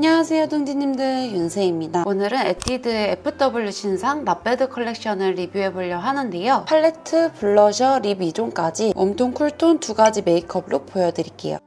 안녕하세요 둥지님들 윤세입니다. 오늘은 에뛰드의 FW 신상 나베드 컬렉션을 리뷰해보려 하는데요. 팔레트, 블러셔, 립 2종까지 웜톤, 쿨톤 두 가지 메이크업 룩 보여드릴게요.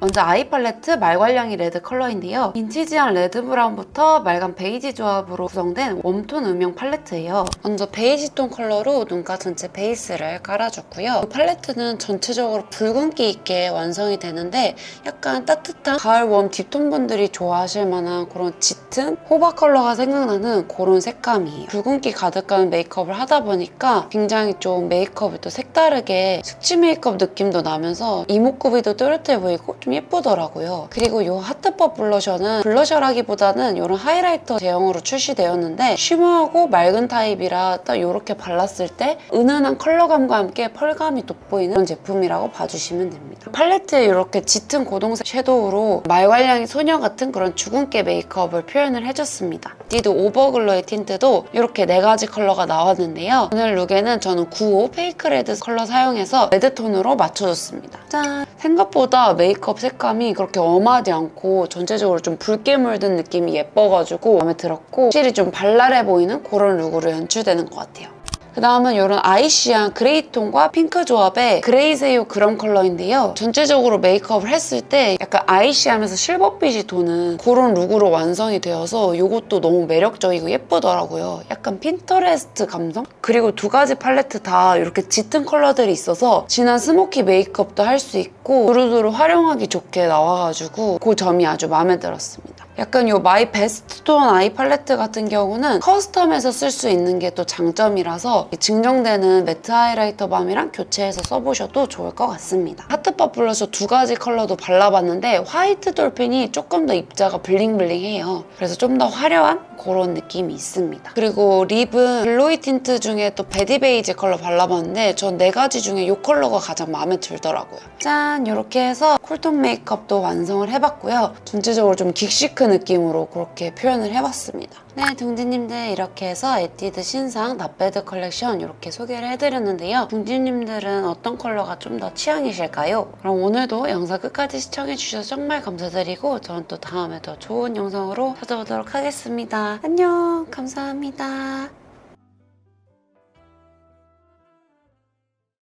먼저 아이 팔레트 말괄량이 레드 컬러인데요. 빈티지한 레드 브라운부터 맑은 베이지 조합으로 구성된 웜톤 음영 팔레트예요. 먼저 베이지 톤 컬러로 눈가 전체 베이스를 깔아줬고요. 이 팔레트는 전체적으로 붉은기 있게 완성이 되는데 약간 따뜻한 가을 웜 딥톤 분들이 좋아하실 만한 그런 짙은 호박 컬러가 생각나는 그런 색감이에요. 붉은기 가득한 메이크업을 하다 보니까 굉장히 좀 메이크업이 또 색다르게 숙취 메이크업 느낌도 나면서 이목구비도 또렷해 보이고 좀 예쁘더라고요. 그리고 이 하트법 블러셔는 블러셔라기보다는 이런 하이라이터 제형으로 출시되었는데 쉬머하고 맑은 타입이라 딱 이렇게 발랐을 때 은은한 컬러감과 함께 펄감이 돋보이는 그런 제품이라고 봐주시면 됩니다. 팔레트에 이렇게 짙은 고동색 섀도우로 말괄량이 소녀 같은 그런 주근깨 메이크업을 표현을 해줬습니다. 디드 오버글로의 틴트도 이렇게 네 가지 컬러가 나왔는데요. 오늘 룩에는 저는 95 페이크 레드 컬러 사용해서 레드톤으로 맞춰줬습니다. 짠! 생각보다 메이크업 색감이 그렇게 엄하지 않고 전체적으로 좀 붉게 물든 느낌이 예뻐가지고 마음에 들었고 확실히 좀 발랄해 보이는 그런 룩으로 연출되는 것 같아요. 그 다음은 이런 아이시한 그레이톤과 핑크 조합의 그레이세요 그런 컬러인데요. 전체적으로 메이크업을 했을 때 약간 아이시하면서 실버빛이 도는 그런 룩으로 완성이 되어서 이것도 너무 매력적이고 예쁘더라고요. 약간 핀터레스트 감성? 그리고 두 가지 팔레트 다 이렇게 짙은 컬러들이 있어서 진한 스모키 메이크업도 할 수 있고 두루두루 활용하기 좋게 나와가지고 그 점이 아주 마음에 들었습니다. 약간 이 마이 베스트 톤 아이 팔레트 같은 경우는 커스텀해서 쓸 수 있는 게 또 장점이라서 증정되는 매트 하이라이터 밤이랑 교체해서 써보셔도 좋을 것 같습니다. 하트팝 블러셔 두 가지 컬러도 발라봤는데 화이트 돌핀이 조금 더 입자가 블링블링해요. 그래서 좀 더 화려한 그런 느낌이 있습니다. 그리고 립은 글로이 틴트 중에 또 베디 베이지 컬러 발라봤는데 전 네 가지 중에 이 컬러가 가장 마음에 들더라고요. 짠! 이렇게 해서 쿨톤 메이크업도 완성을 해봤고요. 전체적으로 좀 긱 시크 느낌으로 그렇게 표현을 해봤습니다. 네, 둥지님들 이렇게 해서 에뛰드 신상 나베드 컬렉션 이렇게 소개를 해드렸는데요. 둥지님들은 어떤 컬러가 좀 더 취향이실까요? 그럼 오늘도 영상 끝까지 시청해주셔서 정말 감사드리고 저는 또 다음에 더 좋은 영상으로 찾아오도록 하겠습니다. 안녕! 감사합니다.